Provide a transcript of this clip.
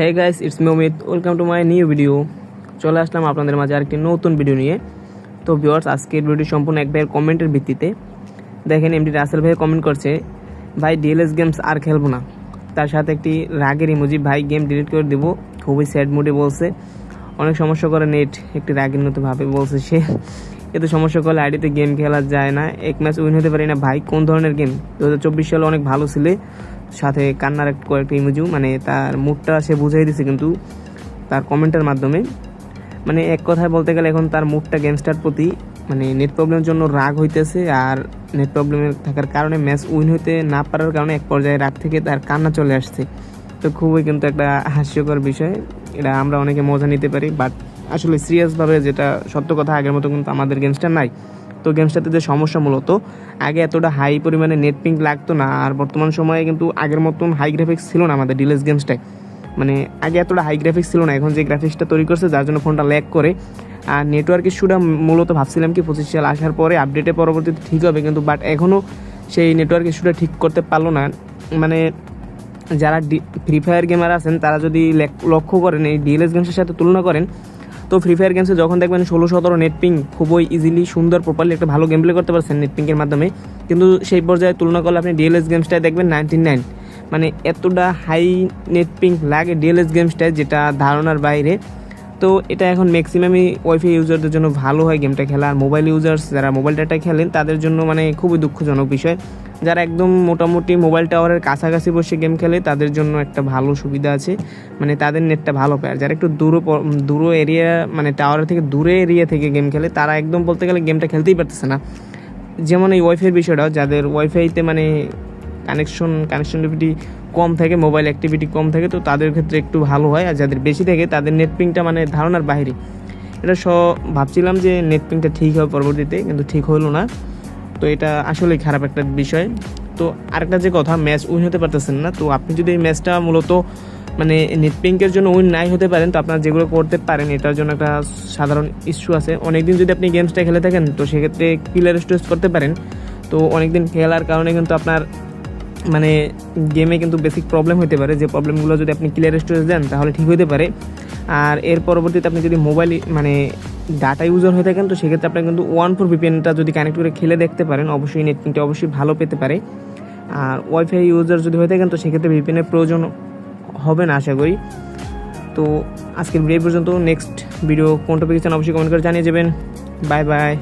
Hey guys it's me Amit welcome to my new video চলে আসলাম আপনাদের মাঝে আরেকটি নতুন ভিডিও নিয়ে। তো ভিউয়ার্স আজকের ভিডিও সম্পূর্ণ এক ভাইয়ের কমেন্টের ভিত্তিতে। দেখেন এমডি রাসেল ভাই কমেন্ট করছে, ভাই ডিএলএস গেমস আর খেলব না। তার সাথে একটি রাগের ইমোজি ভাই গেম ডিলিট করে দেবো। খুবই স্যাড মুডে বলছে। অনেক সমস্যা করে নেট একটি রাগের মতো ভাবে বলছে সে। এতে সমস্যা করলে আইডিতে গেম খেলা যায় না। এক ম্যাচ উইন হতে পারি না। ভাই, কোন ধরনের গেম? দু হাজার চব্বিশ সালে অনেক ভালো ছিলে। সাথে কান্নার কয়েকটা ইমোজিও মানে তার মুডটা সে বুঝাই দিছে কিন্তু তার কমেন্টের মাধ্যমে। মানে এক কথায় বলতে গেলে এখন তার মুডটা গেমসটার প্রতি মানে নেট প্রবলেমের জন্য রাগ হইতেছে আর নেট প্রবলেমের থাকার কারণে ম্যাচ উইন হইতে না পারার কারণে এক পর্যায়ে রাগ থেকে তার কান্না চলে আসছে। তো খুবই কিন্তু একটা হাস্যকর বিষয়। এটা আমরা অনেকে মজা নিতে পারি বাট আসলে সিরিয়াসভাবে যেটা সত্য কথা, আগের মতো কিন্তু আমাদের গেমসটা নাই। তো গেমসটাতে যে সমস্যা মূলত, আগে এতটা হাই পরিমাণে নেট পিঙ্ক লাগতো না, আর বর্তমান সময়ে কিন্তু আগের মতন হাই গ্রাফিক্স ছিল না আমাদের ডিলেস গেমসটায় মানে আগে এতটা হাই গ্রাফিক্স ছিল না, এখন যে গ্রাফিক্সটা তৈরি করছে, যার জন্য ফোনটা ল্যাক করে। আর নেটওয়ার্ক ইস্যুটা মূলত ভাবছিলাম কি, পঁচিশ সাল আসার পরে আপডেটে পরবর্তীতে ঠিক হবে, কিন্তু বাট এখনও সেই নেটওয়ার্ক ইস্যুটা ঠিক করতে পারল না। মানে যারা ফ্রি ফায়ার গেমার আছেন, তারা যদি লেক- লক্ষ্য করেন, এই ডিএলএস গেমসের সাথে তুলনা করেন, তো ফ্রি ফায়ার গেমসে যখন দেখবেন ষোলো, সতেরো নেটপিং খুবই ইজিলি সুন্দর প্রপারলি একটা ভালো গেম প্লে করতে পারছেন নেটপিংয়ের মাধ্যমে। কিন্তু সেই পর্যায়ে তুলনা করলে আপনি ডিএলএস গেমসটায় দেখবেন নাইনটি নাইন মানে এতটা হাই নেটপিং লাগে ডিএলএস গেমসটায় যেটা ধারণার বাইরে। তো এটা এখন ম্যাক্সিমামই ওয়াইফাই ইউজারদের জন্য ভালো হয় গেমটা খেলা। আর মোবাইল ইউজার্স যারা মোবাইল ডাটা খেলেন, তাদের জন্য মানে খুবই দুঃখজনক বিষয়। যারা একদম মোটামুটি মোবাইল টাওয়ারের কাছাকাছি বসে গেম খেলে, তাদের জন্য একটা ভালো সুবিধা আছে। মানে তাদের নেটটা ভালো পায়। আর যারা একটু দূর দূর এরিয়া মানে টাওয়ারের থেকে দূরে এরিয়া থেকে গেম খেলে, তারা একদম বলতে গেলে গেমটা খেলতেই পারতেছে না। যেমন এই ওয়াইফাইয়ের বিষয়টা যাদের ওয়াইফাইতে মানে কানেকশন কানেকশনিভিটি কম থাকে মোবাইল অ্যাক্টিভিটি কম থাকে, তো তাদের ক্ষেত্রে একটু ভালো হয়। আর যাদের বেশি থাকে, তাদের নেটপিংটা মানে ধারণার বাইরে এটা স, ভাবছিলাম যে নেটপিংটা ঠিক হবে পরবর্তীতে, কিন্তু ঠিক হলো না। তো এটা আসলেই খারাপ একটা বিষয়। তো আরেকটা যে কথা ম্যাচ উইন হতে পারতেছেন না। তো আপনি যদি এই ম্যাচটা মূলত মানে নেট পিঙ্কের জন্য উইন নাই হতে পারেন, তো আপনারা যেগুলো করতে পারেন, এটার জন্য একটা সাধারণ ইস্যু আছে। অনেকদিন যদি আপনি গেমসটা খেলে থাকেন, তো সেক্ষেত্রে ক্লিয়ার স্টোরেজ করতে পারেন। তো অনেকদিন খেলার কারণে কিন্তু আপনার মানে গেমে কিন্তু বেসিক প্রবলেম হতে পারে। যে প্রবলেমগুলো যদি আপনি ক্লিয়ার স্টোরেজ দেন, তাহলে ঠিক হতে পারে। আর এর পরবর্তীতে আপনি যদি মোবাইল মানে ডাটা ইউজার হয়ে থাকেন, তো সেক্ষেত্রে আপনি কিন্তু ওয়ান ফোর ভিপিএনটা যদি কানেক্ট করে খেলে দেখতে পারেন। অবশ্যই নেটপিংটা অবশ্যই ভালো পেতে পারে। আর ওয়াইফাই ইউজার যদি হয়ে থাকেন, তো সেক্ষেত্রে ভিপিএনের প্রয়োজন হবে না, আশা করি। তো আজকের ভিডিও পর্যন্ত। নেক্সট ভিডিও কোন টপিক চান অবশ্যই কমেন্ট করে জানিয়ে যাবেন। Bye bye